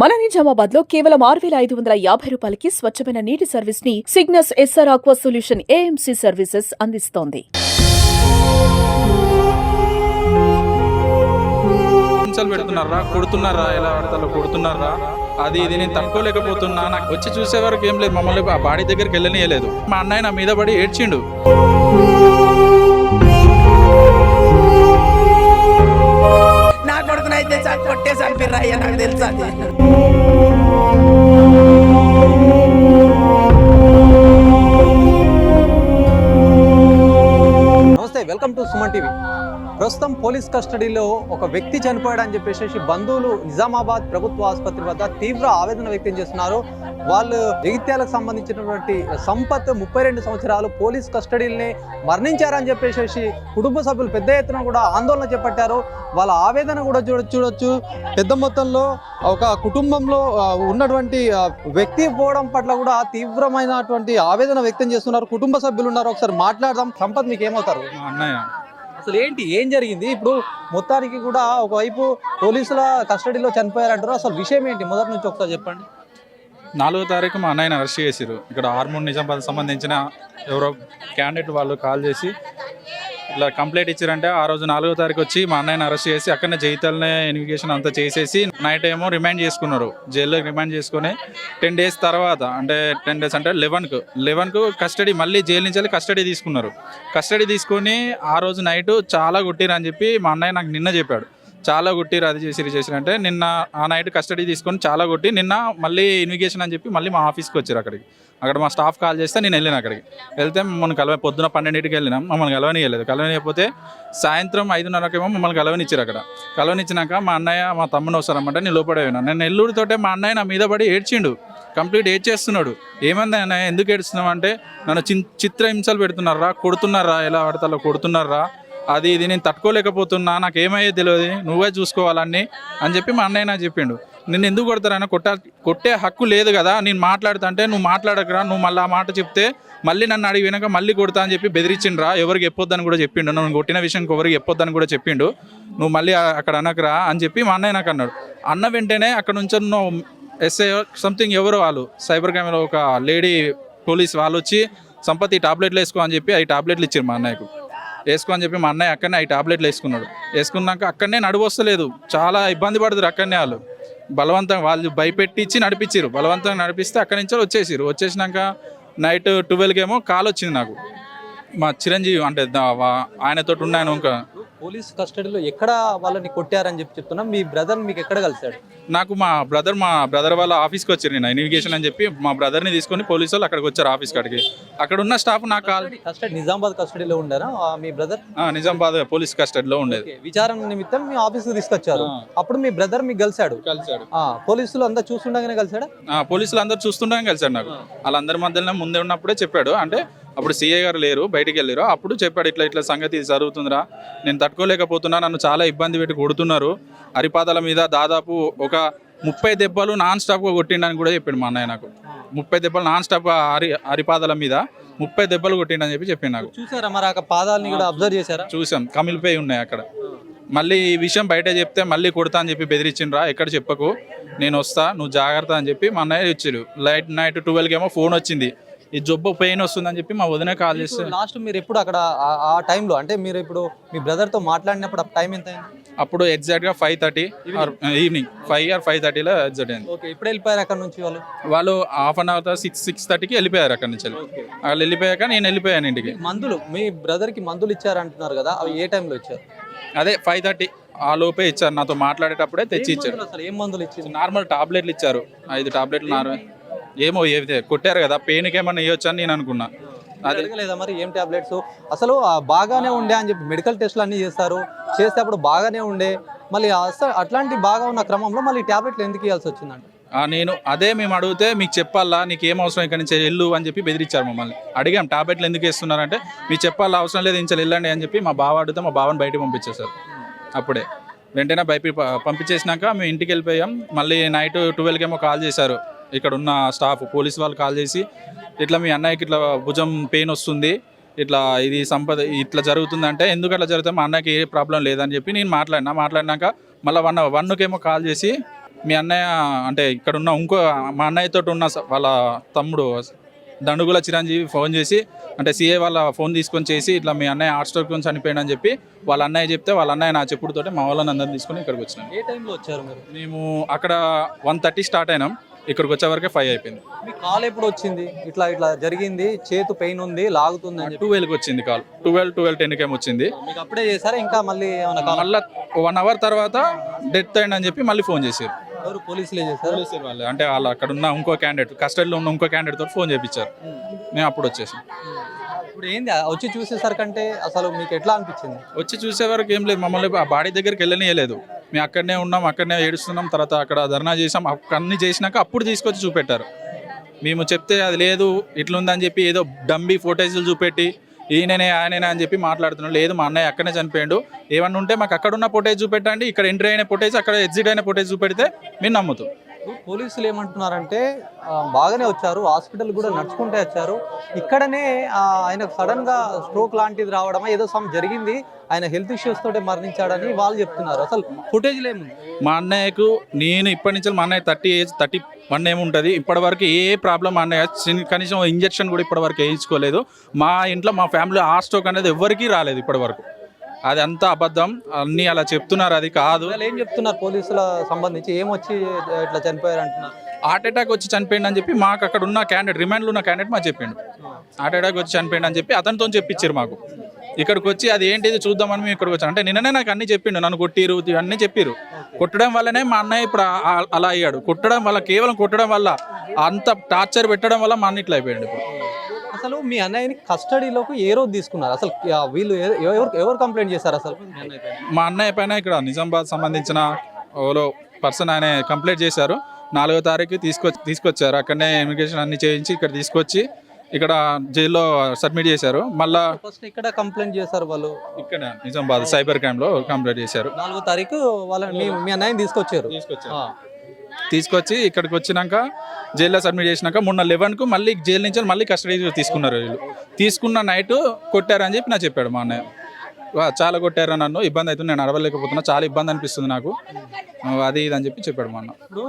మన నిజామాబాద్లో కేవలం ఆరు వేల ఐదు వందల యాభై రూపాయలకి స్వచ్ఛమైన నీటి సర్వీస్ని Cygnus SR aqua solution AMC services అందిస్తోంది. పెడుతున్నారా? కొడుతున్నారా? ఎలా పడతారో కొడుతున్నారా? అది ఇది నేను తట్టుకోలేకపోతున్నా. నాకు వచ్చి చూసే వరకు ఏం లేదు. మమ్మల్ని ఆ బాడీ దగ్గరికి వెళ్ళనియలేదు. మా అన్నయ్య నా మీద పడి ఏడ్చిండు. కొట్టే చంపిర్రు అయ్యా వెల్కమ్ టు సుమన్ టీవీ. ప్రస్తుతం పోలీస్ కస్టడీలో ఒక వ్యక్తి చనిపోయాడని చెప్పేసి బంధువులు నిజామాబాద్ ప్రభుత్వ ఆసుపత్రి వద్ద తీవ్ర ఆవేదన వ్యక్తం చేస్తున్నారు. వాళ్ళు జగిత్యాలకు సంబంధించినటువంటి సంపత్ ముప్పై రెండు సంవత్సరాలు పోలీస్ కస్టడీని మరణించారని చెప్పేసి కుటుంబ సభ్యులు పెద్ద ఎత్తున కూడా ఆందోళన చేపట్టారు. వాళ్ళ ఆవేదన కూడా చూడ చూడొచ్చు. పెద్ద మొత్తంలో ఒక కుటుంబంలో ఉన్నటువంటి వ్యక్తి పోవడం పట్ల కూడా తీవ్రమైనటువంటి ఆవేదన వ్యక్తం చేస్తున్నారు. కుటుంబ సభ్యులు ఉన్నారు. ఒకసారి మాట్లాడదాం. సంపత్ మీకు ఏమవుతారు ఉన్నాయా? అసలు ఏంటి? ఏం జరిగింది? ఇప్పుడు మొత్తానికి కూడా ఒకవైపు పోలీసుల కస్టడీలో చనిపోయారంటారు. అసలు విషయం ఏంటి? మొదటి నుంచి ఒకసారి చెప్పండి. నాలుగో తారీఖు మా అన్నయ్యని అరెస్ట్ చేసిరు ఇక్కడ హార్మోన్ నిజామాబాద్ సంబంధించిన ఎవరో క్యాండిడేట్ వాళ్ళు కాల్ చేసి ఇలా కంప్లైంట్ ఇచ్చారంటే ఆ రోజు నాలుగో తారీఖు వచ్చి మా అన్నయ్యని అరెస్ట్ చేసి అక్కడనే జైతల్నే ఇన్విగేషన్ అంతా చేసేసి నైట్ ఏమో రిమైండ్ చేసుకున్నారు. జైల్లో రిమైండ్ చేసుకుని టెన్ డేస్ తర్వాత అంటే టెన్ డేస్ అంటే లెవెన్కు లెవెన్కు కస్టడీ మళ్ళీ జైలు నుంచి వెళ్ళి కస్టడీ తీసుకున్నారు. కస్టడీ తీసుకొని ఆ రోజు నైట్ చాలా కొట్టిరని చెప్పి మా అన్నయ్య నాకు నిన్న చెప్పాడు. చాలా కొట్టి అది చేసి చేసిరు అంటే నిన్న ఆ నైట్ కస్టడీ తీసుకొని చాలా కొట్టి నిన్న మళ్ళీ ఇన్విగేషన్ అని చెప్పి మళ్ళీ మా ఆఫీస్కి వచ్చారు అక్కడికి. అక్కడ మా స్టాఫ్ కాల్ చేస్తే నేను వెళ్ళాను అక్కడికి. వెళ్తే మమ్మల్ని కలవ పొద్దున పన్నెండింటికి వెళ్ళినాం. మమ్మల్ని కలవనియలేదు కలవనియకపోతే సాయంత్రం ఐదున్నరకేమో మమ్మల్ని కలవనిచ్చారు అక్కడ. కలవనిచ్చినాక మా అన్నయ్య మా తమ్ముని వస్తారనమాట నేను లోపడే నేను నెల్లూరుతోటే మా అన్నయ్య నా మీద పడి ఏడ్చిండు. కంప్లీట్ ఏడ్చేస్తున్నాడు. ఏమంది అన్నయ్య? ఎందుకు ఏడుస్తున్నావు అంటే నన్ను చి చిత్ర హింసలు పెడుతున్నారా? కొడుతున్నారా? ఎలా పడతాలో కొడుతున్నారా? అది ఇది నేను తట్టుకోలేకపోతున్నా నాకు ఏమయ్యే తెలియదు నువ్వే చూసుకోవాలని అని చెప్పి మా అన్నయ్య నాకు చెప్పిండు. నిన్ను ఎందుకు కొడతారని కొట్ట కొట్టే హక్కు లేదు కదా నేను మాట్లాడుతుంటే నువ్వు మాట్లాడకరా నువ్వు మళ్ళీ ఆ మాట చెప్తే మళ్ళీ నన్ను అడిగి వినక మళ్ళీ కొడతా అని చెప్పి బెదిరించిండ్రా ఎవరికి చెప్పొద్దని కూడా చెప్పిండు. నన్ను కొట్టిన విషయానికి ఎవరికి చెప్పొద్దని కూడా చెప్పిండు. నువ్వు మళ్ళీ అక్కడ అనకరా అని చెప్పి మా అన్నయ్య నాకు అన్నాడు. అన్న వెంటనే అక్కడ నుంచి ఎస్ఐ సంథింగ్ ఎవరు వాళ్ళు సైబర్ క్రైమ్లో ఒక లేడీ పోలీస్ వాళ్ళు వచ్చి సంపత్తి టాబ్లెట్లు వేసుకో అని చెప్పి అవి టాబ్లెట్లు ఇచ్చారు మా అన్నయ్యకు. వేసుకో అని చెప్పి మా అన్నయ్య అక్కడనే ఈ టాబ్లెట్లు వేసుకున్నాడు. వేసుకున్నాక అక్కడనే నడువస్తలేదు చాలా ఇబ్బంది పడుతుంది అక్కడనే వాళ్ళు. బలవంతంగా వాళ్ళు భయపెట్టించి నడిపించారు బలవంతంగా నడిపిస్తే అక్కడి నుంచి వచ్చేసారు వచ్చేసినాక నైట్ ట్వెల్వ్కి ఏమో కాల్ వచ్చింది నాకు. మా చిరంజీవి అంటే ఆయనతోటి ఆయనతో ఉన్నాను ఇంకా పోలీస్ కస్టడీలో ఎక్కడ వాళ్ళని కొట్టారని చెప్పి చెప్తున్నా. మీ బ్రదర్ మీకు ఎక్కడ కలిసాడు నాకు మా బ్రదర్ మా బ్రదర్ వాళ్ళ ఆఫీస్కి వచ్చారు నేను ఇన్విగేషన్ అని చెప్పి మా బ్రదర్ని తీసుకొని పోలీసు వాళ్ళు అక్కడికి వచ్చారు ఆఫీస్ కాడికి. అక్కడ ఉన్న స్టాఫ్ నాకు కాల్ కస్టడీ నిజామాబాద్ కస్టడీలో ఉండారా? ఆ, మీ బ్రదర్? ఆ, నిజామాబాద్ పోలీస్ కస్టడీలో ఉండేది. విచారణ నిమిత్తం మీ ఆఫీస్కి తీసుకొచ్చారు. అప్పుడు మీ బ్రదర్ మీకు కలిసాడు కలిసాడు ఆ, పోలీసులు అంతా చూస్తుండగానే కలిసాడా ఆ, పోలీసులు అందరు చూస్తుండగా కలిసాడు నాకు. వాళ్ళందరి మధ్యలో ముందే ఉన్నప్పుడే చెప్పాడు. అంటే అప్పుడు సీఏ గారు లేరు బయటికి వెళ్ళారు. అప్పుడు చెప్పాడు ఇట్లా ఇట్లా సంగతి జరుగుతుందిరా. నేను తట్టుకోలేకపోతున్నా నన్ను చాలా ఇబ్బంది పెట్టి కొడుతున్నారు. అరిపాదాల మీద దాదాపు ఒక ముప్పై దెబ్బలు నాన్ స్టాప్గా కొట్టిండని కూడా చెప్పాడు మా అన్నయ్య నాకు. ముప్పై దెబ్బలు నాన్ స్టాప్గా అరి అరిపాదాల మీద ముప్పై దెబ్బలు కొట్టిండని చెప్పి చెప్పిండు నాకు. చూసారా మరి ఆ పాదాలని కూడా అబ్జర్వ్ చేశారా? చూసాం. కమిలిపోయి ఉన్నాయి అక్కడ. మళ్ళీ ఈ విషయం బయట చెప్తే మళ్ళీ కొడతా అని చెప్పి బెదిరించిండ్రా. ఎక్కడ చెప్పకు. నేను వస్తా నువ్వు జాగ్రత్త అని చెప్పి మా అన్నయ్య ఇచ్చాడు లైట్ నైట్ ట్వెల్వ్కి ఏమో ఫోన్ వచ్చింది. ఈ జబ్బు పెయిన్ వస్తుందని చెప్పి మా వదిన కాల్ చేస్తే లాస్ట్ మీరు ఎప్పుడు అక్కడ ఆ- టైంలో అంటే మీరు ఇప్పుడు మీ బ్రదర్తో మాట్లాడినప్పుడు ఆ టైం ఎంత అప్పుడు ఎగ్జాక్ట్గా five thirty evening five or five థర్టీలో exact అయింది. ఓకే ఇప్పుడు వెళ్ళిపోయారు అక్కడ నుంచి వాళ్ళు? వాళ్ళు half an hour six six థర్టీకి వెళ్ళిపోయారు అక్కడి నుంచి వాళ్ళు. వెళ్ళిపోయాక నేను వెళ్ళిపోయాను ఇంటికి. మందులు మీ బ్రదర్కి మందులు ఇచ్చారు అంటున్నారు కదా అవి ఏ టైంలో ఇచ్చారు? అదే ఫైవ్ థర్టీ ఆ లోపే ఇచ్చారు నాతో మాట్లాడేటప్పుడే తెచ్చి ఇచ్చారు అసలు ఏం మందులు ఇచ్చింది? నార్మల్ టాబ్లెట్లు ఇచ్చారు ఐదు టాబ్లెట్లు నార్మల్. ఏమో ఏది కొట్టారు కదా పెయిన్కి ఏమన్నా ఇవ్వచ్చు అని నేను అనుకున్నా. అది అడగలేదా మరి ఏం టాబ్లెట్స్? అసలు బాగానే ఉండే అని చెప్పి మెడికల్ టెస్ట్లు అన్ని చేస్తారు చేస్తే అప్పుడు బాగానే ఉండే. మళ్ళీ అసలు అట్లాంటి బాగా ఉన్న క్రమంలో మళ్ళీ టాబ్లెట్లు ఎందుకు ఇవ్వాల్సి వచ్చిందంటే? ఆ, నేను అదే మేము అడిగితే మీకు చెప్పాలా? నీకు ఏం అవసరం ఇక్కడ నుంచి వెళ్ళు అని చెప్పి బెదిరించారు మమ్మల్ని. అడిగాం టాబ్లెట్లు ఎందుకు వేస్తున్నారంటే మీకు చెప్పాలా? అవసరం లేదు ఇంచలు వెళ్ళండి అని చెప్పి మా బావ అడిగితే మా బావని బయటకు పంపించేశారు అప్పుడే. వెంటనే బయట పంపించేసినాక మేము ఇంటికి వెళ్ళిపోయాం. మళ్ళీ నైట్ ట్వెల్వ్కి ఏమో కాల్ చేశారు. ఇక్కడ ఉన్న స్టాఫ్ పోలీస్ వాళ్ళు కాల్ చేసి ఇట్లా మీ అన్నయ్యకి ఇట్లా భుజం పెయిన్ వస్తుంది ఇట్లా ఇది సంపద ఇట్లా జరుగుతుందంటే ఎందుకు అట్లా జరుగుతుంది మా అన్నకి ఏ ప్రాబ్లం లేదని చెప్పి నేను మాట్లాడినా. మాట్లాడినాక మళ్ళీ వన్ వన్కేమో కాల్ చేసి మీ అన్నయ్య అంటే ఇక్కడ ఉన్న ఇంకో మా అన్నయ్యతో ఉన్న వాళ్ళ తమ్ముడు దండుగుల చిరంజీవి ఫోన్ చేసి అంటే సీఏ వాళ్ళ ఫోన్ తీసుకొని చేసి ఇట్లా మీ అన్నయ్య హార్ట్ స్ట్రోక్ నుంచి చనిపోయాడు అని చెప్పి వాళ్ళ అన్నయ్య చెప్తే వాళ్ళ అన్నయ్య నా చెప్పుడుతోటి మా వాళ్ళని అందరిని తీసుకొని ఇక్కడికి వచ్చినాం ఏ టైంలో వచ్చారు మీరు? మేము అక్కడ వన్ థర్టీ స్టార్ట్ అయినాం. ఇక్కడికి వచ్చే వరకే ఫైవ్ అయిపోయింది. మీ కాల్ ఎప్పుడు వచ్చింది? ఇట్లా ఇట్లా జరిగింది చేతు పెయిన్ ఉంది లాగుతుంది అని చెప్పి. ట్వెల్వ్కి వచ్చింది కాల్ ట్వెల్వ్ ట్వెల్వ్ టెన్కి ఏమి వచ్చింది. మీకు అప్పుడే చేశారా? ఇంకా మళ్ళీ ఏమైనా కాల్ మళ్ళీ వన్ అవర్ తర్వాత డెత్ అయిందని చెప్పి మళ్ళీ ఫోన్ చేశారు. ఎవరు? పోలీసులే చేశారు? పోలీసులు వాళ్ళు. అంటే వాళ్ళు అక్కడ ఉన్న ఇంకో క్యాండిడేట్ కస్టడీలో ఉన్న ఇంకో క్యాండిడేట్ తోటి ఫోన్ చేయించారు మేము అప్పుడు వచ్చేసాం. ఇప్పుడు ఏంది? వచ్చి చూసేసరికంటే అసలు మీకు ఎట్లా అనిపించింది? వచ్చి చూసే వరకు ఏం లేదు. మమ్మల్ని ఆ బాడీ దగ్గరికి వెళ్ళనియలేదు. మేము అక్కడనే ఉన్నాం అక్కడనే ఏడుస్తున్నాం తర్వాత అక్కడ ధర్నా చేసాం అక్కడన్నీ చేసినాక అప్పుడు తీసుకొచ్చి చూపెట్టారు. మేము చెప్తే అది లేదు ఇట్లుందని చెప్పి ఏదో డంబీ ఫోటేజీలు చూపెట్టి ఈయననే ఆయననే అని చెప్పి మాట్లాడుతున్నాడు. లేదు మా అన్నయ్య అక్కడనే చనిపోయాడు. ఏమన్నా ఉంటే మాకు అక్కడ ఉన్న ఫోటేజ్ చూపెట్టండి ఇక్కడ ఎంట్రీ అయిన ఫోటేజ్ అక్కడ ఎగ్జిట్ అయిన ఫోటేజ్ చూపెడితే మేము నమ్ముతాం. పోలీసులు ఏమంటున్నారంటే బాగానే వచ్చారు హాస్పిటల్ కూడా నడుచుకుంటే వచ్చారు. ఇక్కడనే ఆయనకు సడన్గా స్ట్రోక్ లాంటిది రావడమా ఏదో సమ్ జరిగింది ఆయన హెల్త్ ఇష్యూస్ తోటే మరణించాడని వాళ్ళు చెప్తున్నారు. అసలు ఫుటేజ్ ఏముంది? మా అన్నయ్యకు నేను ఇప్పటి నుంచి మా అన్నయ్య థర్టీ ఏజ్ థర్టీ వన్ ఏముంటుంది ఇప్పటి వరకు ఏ ప్రాబ్లం మా అన్నయ్య కనీసం ఇంజెక్షన్ కూడా ఇప్పటి వరకు వేయించుకోలేదు. మా ఇంట్లో మా ఫ్యామిలీ ఆ స్ట్రోక్ అనేది ఎవరికీ రాలేదు ఇప్పటి వరకు. అది అంతా అబద్ధం. అన్నీ అలా చెప్తున్నారు అది కాదు. ఏం చెప్తున్నారు పోలీసుల సంబంధించి? ఏమొచ్చి ఇట్లా చనిపోయారు అంటున్నారు? హార్ట్ అటాక్ వచ్చి చనిపోయింది అని చెప్పి మాకు అక్కడ ఉన్న క్యాండిడేట్ రిమాండ్లో ఉన్న క్యాండిడేట్ మాకు చెప్పిండు. హార్ట్ అటాక్ వచ్చి చనిపోయింది అని చెప్పి అతనితో చెప్పించారు మాకు. ఇక్కడికి వచ్చి అది ఏంటిది చూద్దామని మేము ఇక్కడికి వచ్చాం. అంటే నిన్ననే నాకు అన్ని చెప్పిండు నన్ను కొట్టిరు అన్నీ చెప్పిరు. కొట్టడం వల్లనే మా అన్నయ్య ఇప్పుడు అలా అయ్యాడు. కొట్టడం వల్ల కేవలం కొట్టడం వల్ల అంత టార్చర్ పెట్టడం వల్ల మా అన్న ఇట్లా అయిపోయాడు ఇప్పుడు. అసలు మీ అన్నయ్యని కస్టడీలోకి ఏ రోజు తీసుకున్నారు? అసలు వీళ్ళు ఎవరు ఎవరు కంప్లైంట్ చేశారు అసలు? మీ అన్నయ్య పైన? ఇక్కడ నిజామాబాద్ సంబంధించిన ఓలో పర్సన్ ఆయన కంప్లైంట్ చేశారు. నాలుగో తారీఖు తీసుకొచ్చి తీసుకొచ్చారు. అక్కడనే ఇమిగ్రేషన్ అన్ని చేయించి ఇక్కడ తీసుకొచ్చి ఇక్కడ జైల్లో సబ్మిట్ చేశారు. మళ్ళా ఫస్ట్ ఇక్కడ కంప్లైంట్ చేశారు వాళ్ళు? ఇక్కడ నిజామాబాద్ సైబర్ క్రైమ్లో కంప్లైంట్ చేశారు. నాలుగో తారీఖు వాళ్ళ మీ అన్నయ్యని తీసుకొచ్చారు? తీసుకొచ్చారు. తీసుకొచ్చి ఇక్కడికి వచ్చినాక జైల్లో సబ్మిట్ చేసినాక మొన్న లెవెన్కు మళ్ళీ జైలు నుంచి మళ్ళీ కస్టడీ తీసుకున్నారు వీళ్ళు. తీసుకున్న నైట్ కొట్టారని చెప్పి నాకు చెప్పాడు మా అన్నయ్య. చాలా కొట్టారు నన్ను ఇబ్బంది అవుతుంది నేను నడవలేకపోతున్నా చాలా ఇబ్బంది అనిపిస్తుంది నాకు. అది ఇది అని చెప్పి చెప్పాడు మా అన్న. ఇప్పుడు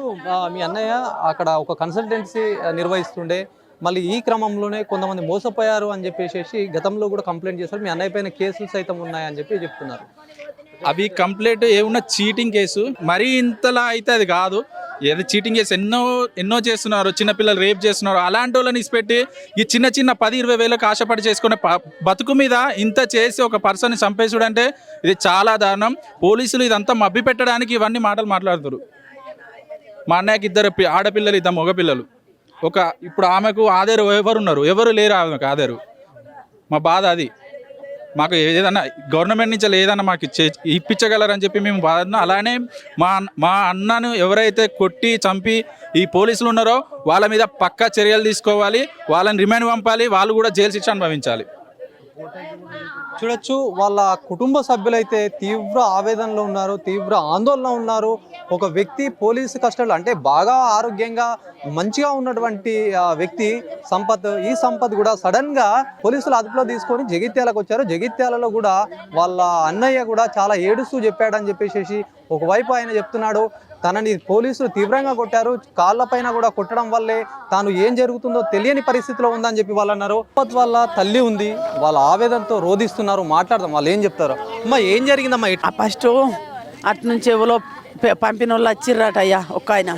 మీ అన్నయ్య అక్కడ ఒక కన్సల్టెన్సీ నిర్వహిస్తుండే. మళ్ళీ ఈ క్రమంలోనే కొంతమంది మోసపోయారు అని చెప్పేసి గతంలో కూడా కంప్లైంట్ చేశారు. మీ అన్నయ్య పైన కేసులు సైతం ఉన్నాయని చెప్పి చెప్తున్నారు. అవి కంప్లీట్ ఏమున్న చీటింగ్ కేసు? మరీ ఇంతలా అయితే అది కాదు. ఏదో చీటింగ్ చేసి ఎన్నో ఎన్నో చేస్తున్నారు చిన్నపిల్లలు రేప్ చేస్తున్నారు. అలాంటి వాళ్ళని ఇసిపెట్టి ఈ చిన్న చిన్న పది ఇరవై వేలకు ఆశపడి చేసుకునే ప- బతుకు మీద ఇంత చేసి ఒక పర్సన్ చంపేసుడు అంటే ఇది చాలా దారుణం. పోలీసులు ఇదంతా మబ్బి పెట్టడానికి ఇవన్నీ మాటలు మాట్లాడుతారు. మా అన్నయ్యకి ఇద్దరు పి- ఆడపిల్లలు ఇద్దరు మగపిల్లలు. ఒక ఇప్పుడు ఆమెకు ఆధారు ఎవరు ఉన్నారు ఎవరు లేరు ఆమెకు ఆధారు మా బాధ అది. మాకు ఏదైనా గవర్నమెంట్ నుంచి ఏదైనా మాకు ఇచ్చే ఇప్పించగలరని చెప్పి మేము బాధ అలానే మా మా అన్నను ఎవరైతే కొట్టి చంపి ఈ పోలీసులు ఉన్నారో వాళ్ళ మీద పక్కా చర్యలు తీసుకోవాలి. వాళ్ళని రిమాండ్ పంపాలి. వాళ్ళు కూడా జైలు శిక్ష అనుభవించాలి. చూడొచ్చు వాళ్ళ కుటుంబ సభ్యులైతే తీవ్ర ఆవేదనలో ఉన్నారు తీవ్ర ఆందోళన ఉన్నారు. ఒక వ్యక్తి పోలీసు కస్టడీలో అంటే బాగా ఆరోగ్యంగా మంచిగా ఉన్నటువంటి వ్యక్తి సంపత్ ఈ సంపత్ కూడా సడన్గా పోలీసులు అదుపులో తీసుకొని జగిత్యాలకు వచ్చారు. జగిత్యాలలో కూడా వాళ్ళ అన్నయ్య కూడా చాలా ఏడుస్తూ చెప్పాడని చెప్పేసి ఒకవైపు ఆయన చెప్తున్నాడు. తనని పోలీసులు తీవ్రంగా కొట్టారు. కాళ్ళపైన కూడా కొట్టడం వల్లే తాను ఏం జరుగుతుందో తెలియని పరిస్థితిలో ఉందని చెప్పి వాళ్ళు అన్నారు. సంపత్ వాళ్ళ తల్లి ఉంది. వాళ్ళ ఆవేదనతో రోధిస్తున్నారు. మాట్లాడదాం. వాళ్ళు ఏం చెప్తారు. అమ్మ ఏం జరిగిందమ్మా? ఫస్ట్ అటు నుంచి ఎవరో పంపిన వాళ్ళు వచ్చిర్రట అయ్యా ఒక్క ఆయన.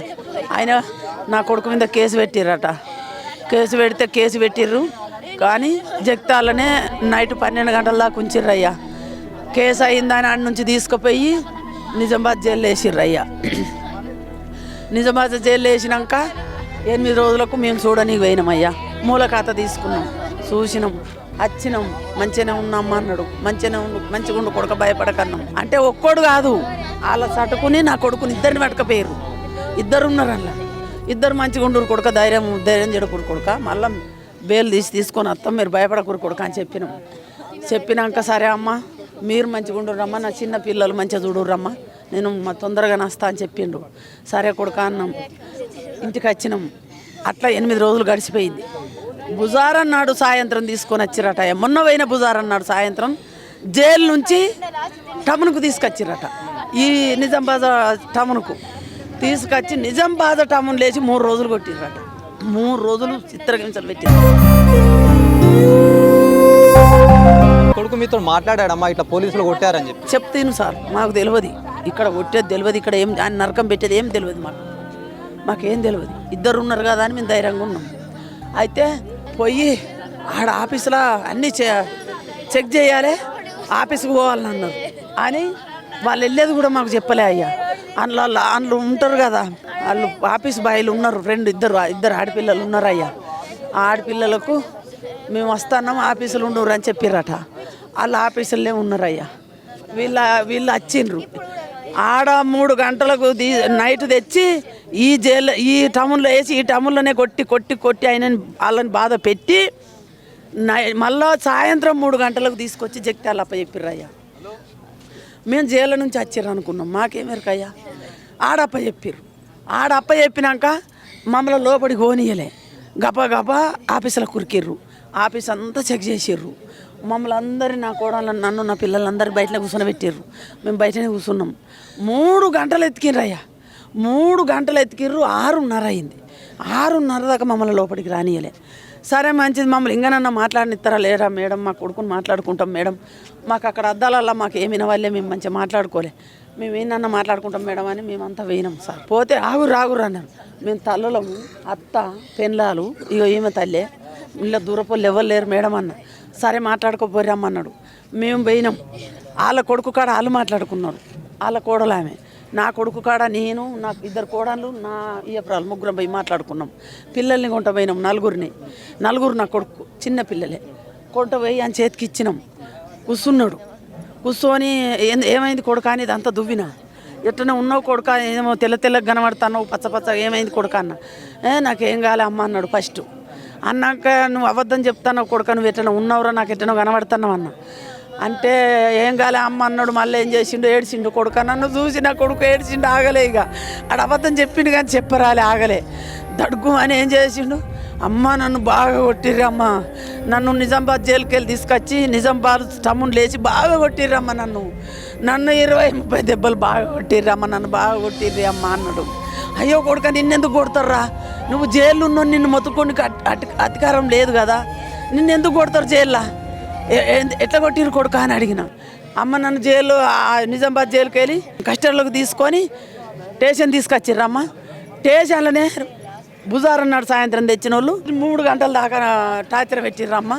ఆయన నా కొడుకు మీద కేసు పెట్టిర్రట. కేసు పెడితే కేసు పెట్టిర్రు. కానీ జగతాలనే నైట్ పన్నెండు గంటల దాకా ఉంచిర్రు అయ్యా. కేసు అయిందని ఆడ నుంచి తీసుకుపోయి నిజామాబాద్ జైలు వేసిర్రు అయ్యా. నిజామాబాద్ జైలు వేసినాక ఎనిమిది రోజులకు మేము చూడనీకి పోయినామయ్యా మూల ఖాతా తీసుకున్నాం. చూసినాం. వచ్చినాం మంచిగానే ఉన్నామ్మా అన్నాడు. మంచిగానే ఉండు మంచిగా ఉండు కొడుక భయపడకన్నాం. అంటే ఒక్కోడు కాదు వాళ్ళ సటుకుని నా కొడుకుని ఇద్దరిని పట్టుకపోయారు ఇద్దరు ఉన్నారు అలా ఇద్దరు మంచిగా ఉండరు కొడుక ధైర్యం ధైర్యం చెడుకురు కొడుక. మళ్ళీ బేలు తీసి తీసుకొని వస్తాం మీరు భయపడకూరు కొడుక అని చెప్పినాం. చెప్పినాక సరే అమ్మ మీరు మంచిగా ఉండరమ్మా నా చిన్న పిల్లలు మంచిగా చూడురమ్మా నేను మా తొందరగా నస్తా అని చెప్పిండు సరే కొడుక అన్నాం ఇంటికి వచ్చినాం. అట్లా ఎనిమిది రోజులు గడిచిపోయింది. బుజారన్నాడు సాయంత్రం తీసుకొని వచ్చిరట. మొన్న పోయిన బుజారన్నాడు సాయంత్రం జైలు నుంచి టమునుకు తీసుకొచ్చిరట. ఈ నిజామాబాద్ టమునుకు తీసుకొచ్చి నిజం బాధ టమ్మును లేచి మూడు రోజులు కొట్టిర్రట మూడు రోజులు చిత్రహింసలు పెట్టారు. కొడుకు మీతో మాట్లాడాడమ్మా ఇట్లా పోలీసులు కొట్టారని చెప్పి. చెప్తాను సార్ మాకు తెలియదు. ఇక్కడ కొట్టేది తెలియదు ఇక్కడ ఏం ఆయన నరకం పెట్టేది ఏం తెలియదు మాకు. మాకేం తెలియదు. ఇద్దరు ఉన్నారు కదా అని మేము ధైర్యంగా ఉన్నాం. అయితే పోయి ఆడ ఆఫీసులో అన్నీ చే చెక్ చేయాలి. ఆఫీస్కి పోవాలి అన్నారు. అని వాళ్ళు వెళ్ళేది కూడా మాకు చెప్పలే అయ్యా. అందులో అందులో ఉంటారు కదా వాళ్ళు ఆఫీస్ బాయ్లు ఉన్నారు రెండు ఇద్దరు ఇద్దరు ఆడపిల్లలు ఉన్నారు అయ్యా. ఆ ఆడపిల్లలకు మేము వస్తాన్నాం ఆఫీసులు ఉండరు అని చెప్పిర్రట. వాళ్ళు ఆఫీసులనే ఉన్నారయ్యా. వీళ్ళ వీళ్ళు వచ్చిండ్రు. ఆడ మూడు గంటలకు నైట్ తెచ్చి ఈ జైలు ఈ టౌన్లో వేసి ఈ టౌన్లోనే కొట్టి కొట్టి కొట్టి ఆయన వాళ్ళని బాధ పెట్టి మళ్ళా సాయంత్రం మూడు గంటలకు తీసుకొచ్చి జగిత్యాల అప్ప చెప్పిర్రయ్యా. మేము జైలు నుంచి వచ్చిర్రు అనుకున్నాం. మాకేమెరకయ్యా? ఆడప్ప చెప్పిర్రు. ఆడప్ప చెప్పినాక మమ్మల్ని లోపడి గోనీయలే గబ గబ ఆఫీసులో కురికిర్రు. ఆఫీస్ అంతా చెక్ చేసిర్రు. మమ్మల్ని అందరినీ నా కోడళ్ళని నన్ను నా పిల్లలందరూ బయటనే కూర్చొని మేము బయటనే కూర్చున్నాం. మూడు గంటలు ఎత్తికిర్రయ్యా మూడు గంటలు ఎత్తికిర్రు ఆరున్నర అయింది. ఆరున్నర దాకా మమ్మల్ని లోపలికి రానియలే సరే మంచిది మమ్మల్ని ఇంకనన్నా మాట్లాడనిస్తారా లేరా మేడం? మా కొడుకుని మాట్లాడుకుంటాం మేడం. మాకు అక్కడ అద్దాలల్లా మాకు ఏమి వినవాళ్ళే మేము మంచిగా మాట్లాడుకోలే. మేము ఏందన్నా మాట్లాడుకుంటాం మేడం అని మేమంతా వేయినాం సార్. పోతే ఆగురు ఆగురు అన్నారు. మేము తల్లులము అత్త పెన్లాలు ఇగో ఈమె తల్లే. ఇలా దూరపోళ్ళు ఎవరు లేరు మేడం అన్న. సరే మాట్లాడుకోపోరామన్నాడు మేము పోయినాం. వాళ్ళ కొడుకు కాడ వాళ్ళు మాట్లాడుకున్నారు. వాళ్ళ కోడలు ఆమె. నా కొడుకు కాడ నేను నా ఇద్దరు కోడళ్ళు నా ఇయ్యపురాలు ముగ్గురం పోయి మాట్లాడుకున్నాం. పిల్లల్ని కొంట పోయినాం నలుగురిని. నలుగురు నా కొడుకు చిన్న పిల్లలే. కొంట పోయి ఆయన చేతికి ఇచ్చినాం. కూర్చున్నాడు కూర్చొని ఏమైంది కొడుక అనేది అంత దువ్వినా. ఎట్లనే ఉన్నావు కొడుక ఏమో తెల్ల తెల్లగా కనబడుతున్నావు పచ్చ పచ్చ ఏమైంది కొడుక అన్న. ఏ నాకేం కాలే అమ్మ అన్నాడు ఫస్ట్. అన్నాక నువ్వు అబద్ధం చెప్తాను కొడుక నువ్వు ఎట్లనో ఉన్నావురా నాకు ఎట్లనో కనబడుతున్నావు అన్న. అంటే ఏం కాలే అమ్మ అన్నాడు మళ్ళీ ఏం చేసిండు? ఏడ్చిండు కొడుక. నన్ను చూసి నా కొడుకు ఏడ్చిండు ఆగలే ఇక. ఆడ అబద్ధం చెప్పిండు కానీ చెప్పరాలే ఆగలే. దడుగు అని ఏం చేసిండు? అమ్మ నన్ను బాగా కొట్టిర్రమ్మ నన్ను నిజామాబాద్ జైలుకి వెళ్ళి తీసుకొచ్చి నిజామాబాద్ తమ్ముడు లేచి బాగా కొట్టిర్రమ్మ నన్ను. నన్ను ఇరవై ముప్పై దెబ్బలు బాగా కొట్టిర్రమ్మ నన్ను బాగా కొట్టిర్రి అమ్మ అన్నాడు. అయ్యో కొడుక నిన్నెందుకు కొడతారా నువ్వు జైల్లో ఉన్నావు నిన్ను మొత్తుకొని అధికారం లేదు కదా. నిన్ను ఎందుకు కొడతారు జైల్లో? ఎట్లా కొట్టిరు కొడుక అని అడిగిన. అమ్మ నన్ను జైలు నిజామాబాద్ జైలుకి వెళ్ళి కస్టడీలోకి తీసుకొని స్టేషన్ తీసుకొచ్చిర్రమ్మ. స్టేషన్లోనే బుజారన్నాడు సాయంత్రం తెచ్చిన వాళ్ళు మూడు గంటల దాకా టార్చర్ పెట్టిర్రమ్మ.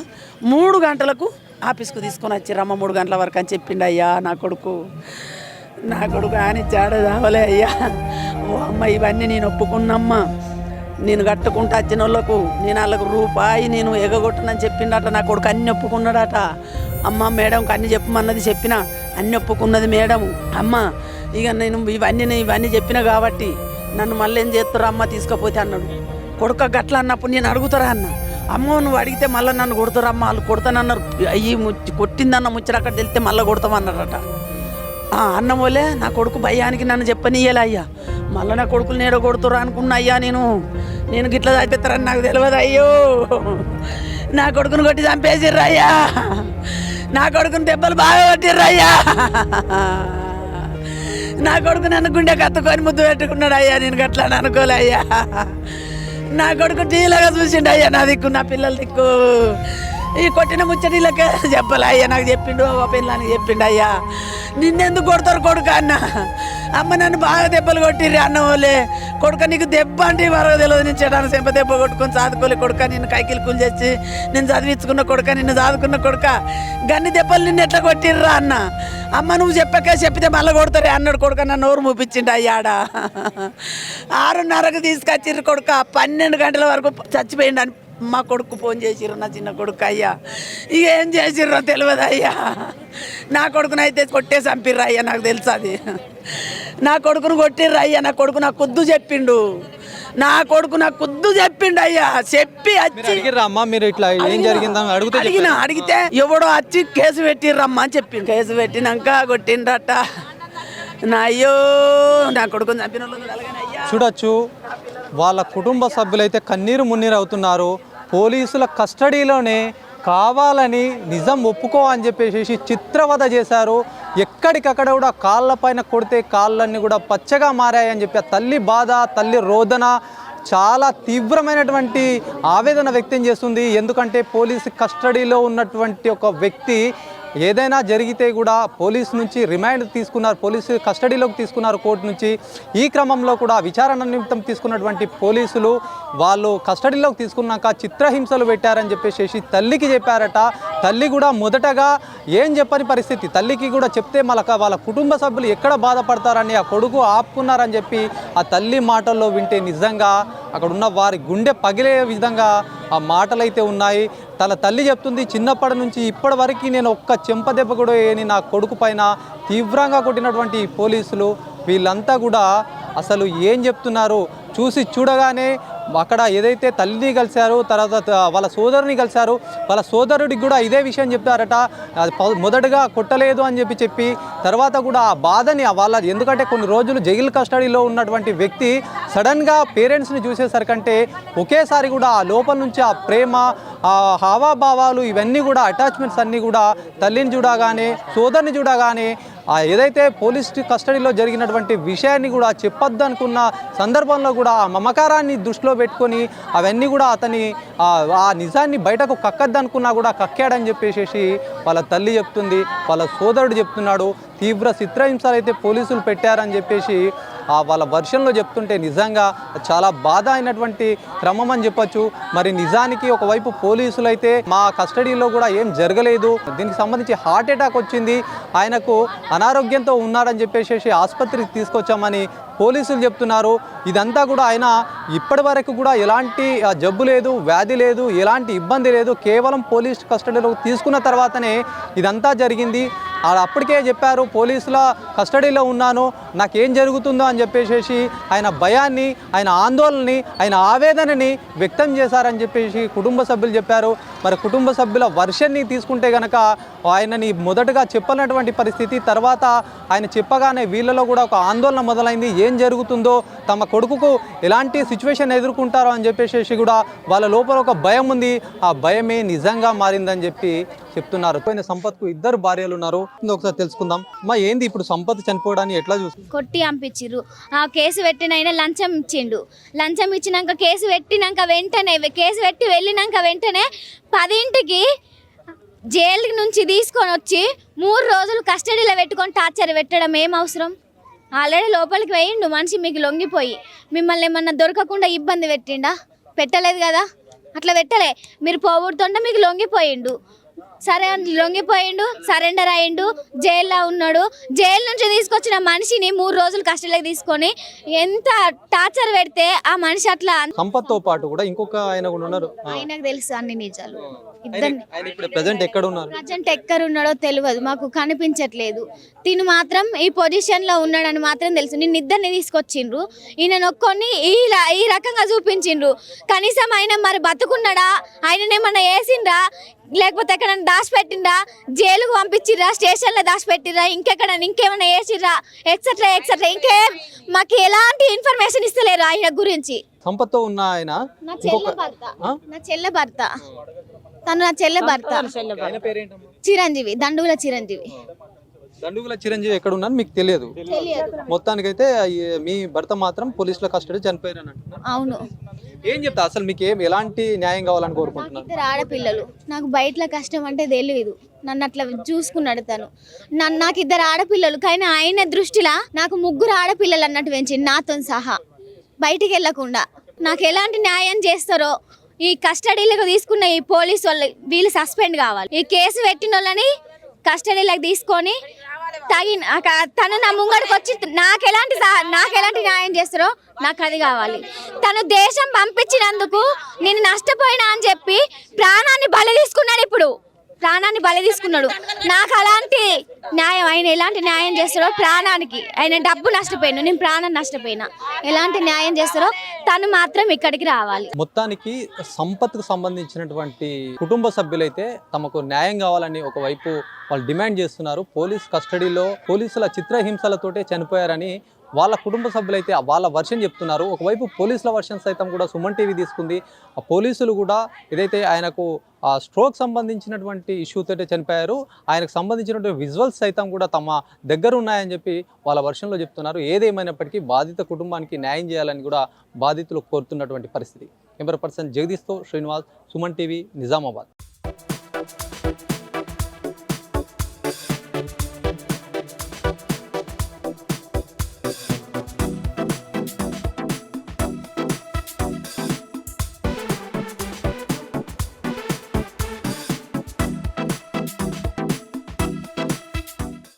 మూడు గంటలకు ఆఫీస్కు తీసుకొని వచ్చిర్రమ్మ మూడు గంటల వరకు అని చెప్పిండు అయ్యా నా కొడుకు నా కొడుకు అని చాడ చావలే అయ్యా. ఓ అమ్మ ఇవన్నీ నేను ఒప్పుకున్నమ్మా. నేను కట్టుకుంటా వచ్చిన వాళ్ళకు నేను వాళ్ళకు రూపాయి నేను ఎగగొట్టనని చెప్పిండట. నా కొడుకు అన్ని ఒప్పుకున్నాడట. అమ్మ మేడంకి అన్ని చెప్పమన్నది చెప్పిన అన్ని ఒప్పుకున్నది మేడం. అమ్మ ఇక నేను ఇవన్నీ నేను ఇవన్నీ చెప్పిన కాబట్టి నన్ను మళ్ళీ ఏం చేస్తారా అమ్మ తీసుకపోతే అన్నాడు. కొడుక గట్ల అన్నప్పుడు నేను అడుగుతారా అన్న? అమ్మ నువ్వు అడిగితే మళ్ళీ నన్ను కొడతారమ్మ. వాళ్ళు కొడతానన్నారు. అయ్యి ముచ్చి కొట్టిందన్న ముచ్చట అక్కడ వెళ్తే మళ్ళీ కొడతామన్నారట. ఆ అన్నం నా కొడుకు భయానికి నన్ను చెప్పనీయలే అయ్యా. మళ్ళీ నా కొడుకులు నేడ కొడుతురా అనుకున్నా అయ్యా నేను. నేను గిట్ల చంపిస్తారని నాకు తెలియదు అయ్యో. నా కొడుకుని కొట్టి చంపేసిర్రు అయ్యా. నా కొడుకుని దెబ్బలు బాగా కొట్టిర్రు అయ్యా. నా కొడుకు నన్ను గుండె కత్తుకొని ముద్దు పెట్టుకున్నాడు అయ్యా నేను గట్లా అనుకోలే అయ్యా. నా కొడుకు టీలాగా చూసిండు అయ్యా నా దిక్కు నా పిల్లల దిక్కు. ఈ కొట్టిన ముచ్చటీలకే చెప్పలే. అయ్యా నాకు చెప్పిండు ఓ పిల్లని చెప్పిండు అయ్యా. నిన్నెందుకు కొడతారు కొడుక అన్న? అమ్మ నన్ను బాగా దెబ్బలు కొట్టిర్రి అన్న వాళ్ళే కొడుక నీకు దెబ్బ అంటే వరకు తెలియదు నేను చెడాను సెంప దెబ్బ కొట్టుకొని చదువుకోలే కొడుక. నిన్ను కైకిలు కూలి చేసి నేను చదివించుకున్న కొడుక నిన్ను చదువుకున్న కొడుక. గన్ని దెబ్బలు నిన్ను ఎట్లా కొట్టిర్రా అన్న? అమ్మ నువ్వు చెప్పక చెప్పితే మళ్ళీ కొడతారే అన్నాడు కొడుక. నన్ను నోరు మూపించిండు అయ్యాడ ఆరున్నరకు తీసుకొచ్చిర్రు కొడుక. పన్నెండు గంటల వరకు చచ్చిపోయిండు అని మా కొడుకు ఫోన్ చేసిర్రు నా చిన్న కొడుకు అయ్యా. ఇక ఏం చేసిర్రో తెలియదు అయ్యా. నా కొడుకునైతే కొట్టే చంపిర్రు అయ్యా నాకు తెలుసు అది నా కొడుకును కొట్టిర్రు అయ్యా నా కొడుకు నాకు కుద్దు చెప్పిండు. నా కొడుకు నాకు కుద్దు చెప్పిండు అయ్యా. చెప్పి మీరు అమ్మా ఇట్లా ఏం జరిగిందని అడిగితే అడిగిన అడిగితే ఎవడో వచ్చి కేసు పెట్టిర్రమ్మా అని చెప్పిండు. కేసు పెట్టినాక కొట్టిండట నా అయ్యో నా కొడుకుని చంపిన. చూడొచ్చు వాళ్ళ కుటుంబ సభ్యులైతే కన్నీరు మున్నీరు అవుతున్నారు. పోలీసుల కస్టడీలోనే కావాలని నిజం ఒప్పుకో అని చెప్పేసి చిత్రవద చేశారు. ఎక్కడికక్కడ కూడా కాళ్ళపైన కొడితే కాళ్ళన్నీ కూడా పచ్చగా మారాయని చెప్పి ఆ తల్లి బాధ తల్లి రోదన చాలా తీవ్రమైనటువంటి ఆవేదన వ్యక్తం చేస్తుంది. ఎందుకంటే పోలీసు కస్టడీలో ఉన్నటువంటి ఒక వ్యక్తి ఏదైనా జరిగితే కూడా పోలీస్ నుంచి రిమాండ్ తీసుకున్నారు పోలీసు కస్టడీలోకి తీసుకున్నారు కోర్టు నుంచి ఈ క్రమంలో కూడా విచారణ నిమిత్తం తీసుకున్నటువంటి పోలీసులు వాళ్ళు కస్టడీలోకి తీసుకున్నాక చిత్రహింసలు పెట్టారని చెప్పేసి తల్లికి చెప్పారట. తల్లి కూడా మొదటగా ఏం చెప్పని పరిస్థితి? తల్లికి కూడా చెప్తే మళ్ళీ వాళ్ళ కుటుంబ సభ్యులు ఎక్కడ బాధపడతారని ఆ కొడుకు ఆపుకున్నారని చెప్పి ఆ తల్లి మాటల్లో వింటే నిజంగా అక్కడ ఉన్న వారి గుండె పగిలే విధంగా ఆ మాటలైతే ఉన్నాయి. తన తల్లి చెప్తుంది చిన్నప్పటి నుంచి ఇప్పటి వరకు నేను ఒక్క చెంప దెబ్బ కూడా వేయని నా కొడుకు పైన తీవ్రంగా కొట్టినటువంటి పోలీసులు వీళ్ళంతా కూడా అసలు ఏం చెప్తున్నారు? చూసి చూడగానే అక్కడ ఏదైతే తల్లిని కలిశారు తర్వాత వాళ్ళ సోదరుని కలిశారు వాళ్ళ సోదరుడికి కూడా ఇదే విషయం చెప్పారట. అది మొదటగా కొట్టలేదు అని చెప్పి చెప్పి తర్వాత కూడా ఆ బాధని ఆ వాళ్ళ ఎందుకంటే కొన్ని రోజులు జైలు కస్టడీలో ఉన్నటువంటి వ్యక్తి సడన్గా పేరెంట్స్ని చూసేసరికంటే ఒకేసారి కూడా ఆ లోపల నుంచి ఆ ప్రేమ ఆ హావాభావాలు ఇవన్నీ కూడా అటాచ్మెంట్స్ అన్నీ కూడా తల్లిని చూడగానే సోదరుని చూడగానే ఏదైతే పోలీస్ కస్టడీలో జరిగినటువంటి విషయాన్ని కూడా చెప్పొద్దనుకున్న సందర్భంలో కూడా ఆ మమకారాన్ని దృష్టిలో పెట్టుకొని అవన్నీ కూడా అతని ఆ నిజాన్ని బయటకు కక్కద్దనుకున్నా కూడా కక్కాడని చెప్పేసి వాళ్ళ తల్లి చెప్తుంది వాళ్ళ సోదరుడు చెప్తున్నాడు. తీవ్ర చిత్రహింసలు అయితే పోలీసులు పెట్టారని చెప్పేసి ఆ వాళ్ళ వర్షన్లో చెప్తుంటే నిజంగా చాలా బాధ అయినటువంటి క్రమం అని చెప్పొచ్చు. మరి నిజానికి ఒకవైపు పోలీసులు అయితే మా కస్టడీలో కూడా ఏం జరగలేదు. దీనికి సంబంధించి హార్ట్ అటాక్ వచ్చింది. ఆయనకు అనారోగ్యంతో ఉన్నాడని చెప్పేసి ఆసుపత్రికి తీసుకొచ్చామని పోలీసులు చెప్తున్నారు. ఇదంతా కూడా ఆయన ఇప్పటి వరకు కూడా ఎలాంటి జబ్బు లేదు వ్యాధి లేదు ఎలాంటి ఇబ్బంది లేదు. కేవలం పోలీస్ కస్టడీలో తీసుకున్న తర్వాతనే ఇదంతా జరిగింది. అప్పటికే చెప్పారు పోలీసుల కస్టడీలో ఉన్నాను నాకేం జరుగుతుందో అని చెప్పేసి ఆయన భయాన్ని ఆయన ఆందోళనని ఆయన ఆవేదనని వ్యక్తం చేశారని చెప్పేసి కుటుంబ సభ్యులు చెప్పారు. మరి కుటుంబ సభ్యుల వర్షన్ని తీసుకుంటే కనుక ఆయనని మొదటగా చెప్పనటువంటి పరిస్థితి తర్వాత ఆయన చెప్పగానే వీళ్ళలో కూడా ఒక ఆందోళన మొదలైంది. ఏం జరుగుతుందో తమ కొడుకుకు ఎలాంటి సిచ్యువేషన్ ఎదుర్కొంటారో అని చెప్పేసి కూడా వాళ్ళ లోపల ఒక భయం ఉంది. ఆ భయమే నిజంగా మారిందని చెప్పి చెప్తున్నారు. పోయిన సంపత్కు ఇద్దరు భార్యలు ఉన్నారు. ఒకసారి తెలుసుకుందాం. మా ఏంది ఇప్పుడు సంపత్ చనిపోవడాన్ని ఎట్లా చూసి? కొట్టి పంపించిర్రు ఆ కేసు పెట్టిన ఆయన లంచం ఇచ్చిండు. లంచం ఇచ్చినాక కేసు పెట్టినాక వెంటనే కేసు పెట్టి వెళ్ళినాక వెంటనే పదింటికి జైలు నుంచి తీసుకొని వచ్చి మూడు రోజులు కస్టడీలో పెట్టుకొని టార్చర్ పెట్టడం ఏం అవసరం? ఆల్రెడీ లోపలికి వేయండు మనిషి మీకు లొంగిపోయి. మిమ్మల్ని ఏమన్నా దొరకకుండా ఇబ్బంది పెట్టిండా? పెట్టలేదు కదా? అట్లా పెట్టలే. మీరు పోగొడుతుంటే మీకు లొంగిపోయిండు. సరే లొంగిపోయిండు సరెండర్ అయ్యిండు జైల్లో ఉన్నాడు. జైలు నుంచి తీసుకొచ్చిన మనిషిని మూడు రోజులు కస్టడీలోకి తీసుకొని ఎంత టార్చర్ పెడితే ఆ మనిషి అట్లా సంపత్తో పాటు కూడా ఇంకొక ఆయన కూడా ఉన్నారు. ఆ. ఆయనకు తెలుసు అన్ని నిజాలు. ప్రజెంట్ ఎక్కడ ఉన్నారు? ప్రజెంట్ ఎక్కడ ఉన్నాడో తెలియదు. మాకు కనిపించట్లేదు. తిను మాత్రం ఈ పొజిషన్లో ఉన్నాడని మాత్రం తెలుసు. నిన్న ఇద్దరిని తీసుకొచ్చిండ్రు. ఈయన ఈ ర- ఈ రకంగా చూపించిండ్రు. కనీసం ఆయన మరి బతుకున్నాడా? ఆయన ఏమన్నా వేసిండ్రా? లేకపోతే ఎక్కడ దాచిపెట్టిండ్రా? జైలుకు పంపించిర్రా? స్టేషన్లో దాచిపెట్టిర్రా? ఇంకెక్కడ ఇంకేమైనా వేసిర్రా ఎక్సెట్రా ఎక్సెట్రా ఇంకేం? మాకు ఎలాంటి ఇన్ఫర్మేషన్ ఇస్తలేరు ఆయన గురించి. సంపత్తో ఉన్న ఆయన నా చెల్లె భర్త? నా చెల్లె భర్త. తను నా చెల్లె భర్త. చిరంజీవి దండుగుల చిరంజీవి. దండుగుల చిరంజీవి ఎక్కడ ఉన్నారు మీకు తెలియదు. తెలియదు. మొత్తానికైతే మీ భర్త మాత్రం పోలీసుల కస్టడీ అంటున్నారు. అవును. ఏం చెప్తా అసలు మీకు ఏం ఎలాంటి న్యాయం కావాలని కోరుకుంటున్నారు? ఇద్దరు ఆడపిల్లలు. నాకు బయటలో కష్టం అంటే తెలియదు నన్ను అట్లా చూసుకున్నాడు తను నన్ను నాకు ఇద్దరు ఆడపిల్లలు కానీ ఆయన దృష్టిలో నాకు ముగ్గురు ఆడపిల్లలు అన్నట్టు పెంచింది నాతో సహా. బయటికి వెళ్ళకుండా. నాకు ఎలాంటి న్యాయం చేస్తారో ఈ కస్టడీలకు తీసుకున్న ఈ పోలీసు వాళ్ళు వీళ్ళు సస్పెండ్ కావాలి. ఈ కేసు పెట్టిన వాళ్ళని కస్టడీలకు తీసుకొని తగిన తను నా ముంగడికి వచ్చి నాకు ఎలాంటి నాకు ఎలాంటి న్యాయం చేస్తారో నాకు అది కావాలి. తను దేశం పంపించినందుకు నేను నష్టపోయినా అని చెప్పి ప్రాణాన్ని బలి తీసుకున్నాడు ఇప్పుడు. ప్రాణాన్ని బలి తీసుకున్నాడు. నాకు అలాంటి న్యాయం ఆయన ఎలాంటి న్యాయం చేస్తాడో ప్రాణానికి ఆయన డబ్బు నష్టపోయాను నేను ప్రాణం నష్టపోయినా ఎలాంటి న్యాయం చేస్తారో తను మాత్రం ఇక్కడికి రావాలి. మొత్తానికి సంపత్కు సంబంధించినటువంటి కుటుంబ సభ్యులైతే తమకు న్యాయం కావాలని ఒకవైపు వాళ్ళు డిమాండ్ చేస్తున్నారు. పోలీస్ కస్టడీలో పోలీసుల చిత్రహింసలతోటే చనిపోయారని వాళ్ళ కుటుంబ సభ్యులైతే వాళ్ళ వర్షన్ చెప్తున్నారు. ఒకవైపు పోలీసుల వర్షన్ సైతం కూడా సుమన్ టీవీ తీసుకుంది. ఆ పోలీసులు కూడా ఏదైతే ఆయనకు ఆ స్ట్రోక్ సంబంధించినటువంటి ఇష్యూతో చనిపోయారు ఆయనకు సంబంధించినటువంటి విజువల్స్ సైతం కూడా తమ దగ్గర ఉన్నాయని చెప్పి వాళ్ళ వర్షంలో చెప్తున్నారు. ఏదేమైనప్పటికీ బాధిత కుటుంబానికి న్యాయం చేయాలని కూడా బాధితులు కోరుతున్నటువంటి పరిస్థితి. కెమెరా పర్సన్ జగదీష్తో శ్రీనివాస్ సుమన్ టీవీ నిజామాబాద్.